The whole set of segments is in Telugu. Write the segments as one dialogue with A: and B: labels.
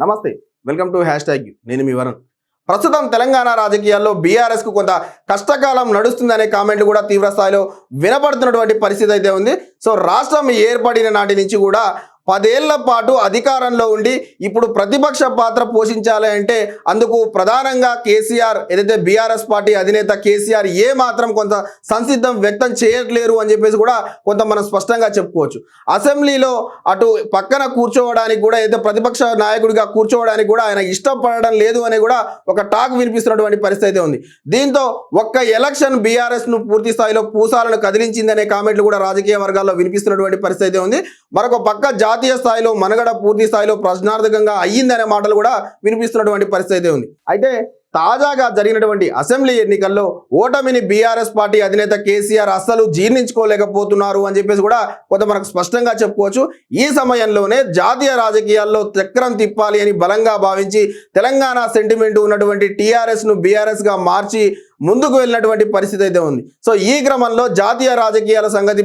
A: నమస్తే వెల్కమ్ టు హ్యాష్ ట్యాగ్ నేను మీ వరుణ్. ప్రస్తుతం తెలంగాణ రాజకీయాల్లో బీఆర్ఎస్కు కొంత కష్టకాలం నడుస్తుందనే కామెంట్లు కూడా తీవ్ర స్థాయిలో వినపడుతున్నటువంటి పరిస్థితి అయితే ఉంది. సో రాష్ట్రం ఏర్పడిన నాటి నుంచి కూడా పదేళ్ళ పాటు అధికారంలో ఉండి ఇప్పుడు ప్రతిపక్ష పాత్ర పోషించాలి అంటే అందుకు ప్రధానంగా కేసీఆర్ ఏదైతే బీఆర్ఎస్ పార్టీ అధినేత కేసీఆర్ ఏ మాత్రం కొంత సంసిద్ధం వ్యక్తం చేయట్లేరు అని చెప్పేసి కూడా కొంత మనం స్పష్టంగా చెప్పుకోవచ్చు. అసెంబ్లీలో అటు పక్కన కూర్చోవడానికి కూడా ఏదైతే ప్రతిపక్ష నాయకుడిగా కూర్చోవడానికి కూడా ఆయన ఇష్టపడడం లేదు అని కూడా ఒక టాక్ వినిపిస్తున్నటువంటి పరిస్థితి ఉంది. దీంతో ఒక్క ఎలక్షన్ బీఆర్ఎస్ను పూర్తి స్థాయిలో పూసాలను కదిలించిందనే కామెంట్లు కూడా రాజకీయ వర్గాల్లో వినిపిస్తున్నటువంటి పరిస్థితి ఉంది. మరొక పక్క జాతీయ స్థాయిలో మనగడ పూర్తి స్థాయిలో ప్రశ్నార్థకంగా అయ్యిందనే మాటలు కూడా వినిపిస్తున్నటువంటి పరిస్థితి అయితే ఉంది. అయితే తాజాగా జరిగినటువంటి అసెంబ్లీ ఎన్నికల్లో ఓటమిని బీఆర్ఎస్ పార్టీ అధినేత కేసీఆర్ అస్సలు జీర్ణించుకోలేకపోతున్నారు అని చెప్పేసి కూడా కొంత మనకు స్పష్టంగా చెప్పుకోవచ్చు. ఈ సమయంలోనే జాతీయ రాజకీయాల్లో చక్రం తిప్పాలి అని బలంగా భావించి తెలంగాణ సెంటిమెంట్ ఉన్నటువంటి టీఆర్ఎస్ను బీఆర్ఎస్గా మార్చి ముందుకు వెళ్ళినటువంటి పరిస్థితి అయితే ఉంది. సో ఈ క్రమంలో జాతీయ రాజకీయాల సంగతి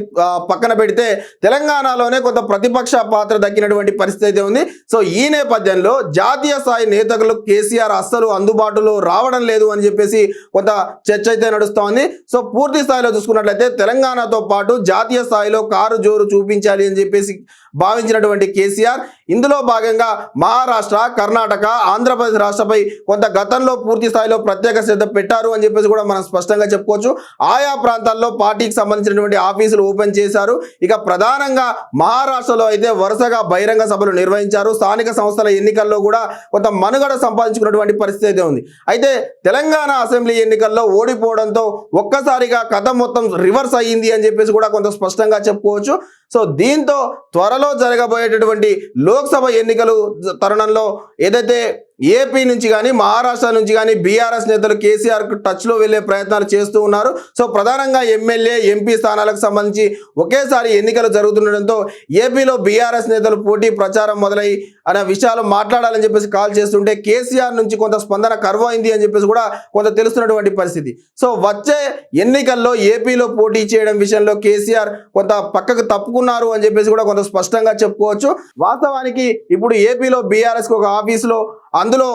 A: పక్కన పెడితే తెలంగాణలోనే కొంత ప్రతిపక్ష పాత్ర దక్కినటువంటి పరిస్థితి అయితే ఉంది. సో ఈ నేపథ్యంలో జాతీయ స్థాయి నేతలు కేసీఆర్ అస్సలు అందుబాటులో రావడం లేదు అని చెప్పేసి కొంత చర్చ అయితే నడుస్తోంది సో పూర్తి స్థాయిలో చూసుకున్నట్లయితే తెలంగాణతో పాటు జాతీయ స్థాయిలో కారు జోరు చూపించాలి అని చెప్పేసి భావించినటువంటి కేసీఆర్ ఇందులో భాగంగా మహారాష్ట్ర కర్ణాటక ఆంధ్రప్రదేశ్ రాష్ట్రపై కొంత గతంలో పూర్తి స్థాయిలో ప్రత్యేక శ్రద్ధ పెట్టారు అని చెప్పేసి కూడా మనం స్పష్టంగా చెప్పుకోవచ్చు. ఆయా ప్రాంతాల్లో పార్టీకి సంబంధించినటువంటి ఆఫీసులు ఓపెన్ చేశారు. ఇక ప్రధానంగా మహారాష్ట్రలో అయితే వరుసగా బహిరంగ సభలు నిర్వహించారు. స్థానిక సంస్థల ఎన్నికల్లో కూడా కొంత మనుగడ సంపాదించుకున్నటువంటి పరిస్థితి అయితే ఉంది. అయితే తెలంగాణ అసెంబ్లీ ఎన్నికల్లో ఓడిపోవడంతో ఒక్కసారిగా కథ మొత్తం రివర్స్ అయ్యింది అని చెప్పేసి కూడా కొంత స్పష్టంగా చెప్పుకోవచ్చు. సో దీంతో త్వరలో జరగబోయేటటువంటి లోక్సభ ఎన్నికలు తరుణంలో ఏదైతే ఏపీ నుంచి కానీ మహారాష్ట్ర నుంచి కానీ బీఆర్ఎస్ నేతలు కేసీఆర్ టచ్లో వెళ్ళే ప్రయత్నాలు చేస్తూ ఉన్నారు. సో ప్రధానంగా ఎమ్మెల్యే ఎంపీ స్థానాలకు సంబంధించి ఒకేసారి ఎన్నికలు జరుగుతుండడంతో ఏపీలో బీఆర్ఎస్ నేతలు పోటీ ప్రచారం మొదలై అనే విషయాలు మాట్లాడాలని చెప్పేసి కాల్ చేస్తుంటే కేసీఆర్ నుంచి కొంత స్పందన కరువైంది అని చెప్పేసి కూడా కొంత తెలుస్తున్నటువంటి పరిస్థితి. సో వచ్చే ఎన్నికల్లో ఏపీలో పోటీ చేయడం విషయంలో కేసీఆర్ కొంత పక్కకు తప్పుకున్నారు అని చెప్పేసి కూడా కొంత స్పష్టంగా చెప్పుకోవచ్చు. వాస్తవానికి ఇప్పుడు ఏపీలో బీఆర్ఎస్కి ఒక ఆఫీసులో అందులో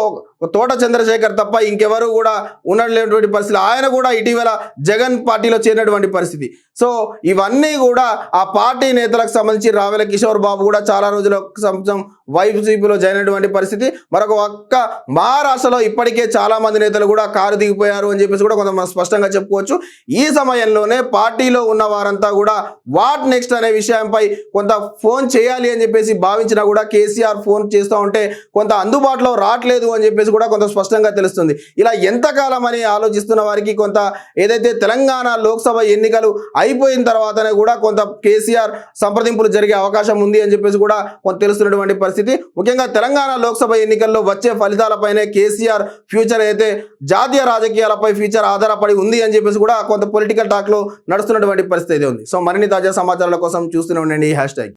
A: తోట చంద్రశేఖర్ తప్ప ఇంకెవరు కూడా ఉండలేనటువంటి పరిస్థితి. ఆయన కూడా ఇటీవల జగన్ పార్టీలో చేరినటువంటి పరిస్థితి. సో ఇవన్నీ కూడా ఆ పార్టీ నేతలకు సంబంధించి రావెల కిషోర్ బాబు కూడా చాలా రోజుల సంవత్సరం వైసీపీలో జరిగినటువంటి పరిస్థితి. మరొక ఒక్క మహారాష్ట్రలో ఇప్పటికే చాలా మంది నేతలు కూడా కారు దిగిపోయారు అని చెప్పేసి కూడా కొంత స్పష్టంగా చెప్పుకోవచ్చు. ఈ సమయంలోనే పార్టీలో ఉన్న వారంతా కూడా వాట్ నెక్స్ట్ అనే విషయంపై కొంత ఫోన్ చేయాలి అని చెప్పేసి భావించినా కూడా కేసీఆర్ ఫోన్ చేస్తూ ఉంటే కొంత అందుబాటులో రావట్లేదు అని చెప్పేసి కూడా కొంత స్పష్టంగా తెలుస్తుంది. ఇలా ఎంతకాలం అని ఆలోచిస్తున్న వారికి కొంత ఏదైతే తెలంగాణ లోక్సభ ఎన్నికలు అయిపోయిన తర్వాతనే కూడా కొంత కేసీఆర్ సంప్రదింపులు జరిగే అవకాశం ఉంది అని చెప్పేసి కూడా కొంత తెలుస్తున్నటువంటి పరిస్థితి. ముఖ్యంగా తెలంగాణ లోక్సభ ఎన్నికల్లో వచ్చే ఫలితాలపైనే కేసీఆర్ ఫ్యూచర్ అయితే జాతీయ రాజకీయాలపై ఫ్యూచర్ ఆధారపడి ఉంది అని చెప్పేసి కూడా కొంత పొలిటికల్ టాక్లో నడుస్తున్నటువంటి పరిస్థితి ఉంది. సో మరిన్ని తాజా సమాచారాల కోసం చూస్తూనే ఉండండి. Hash tag.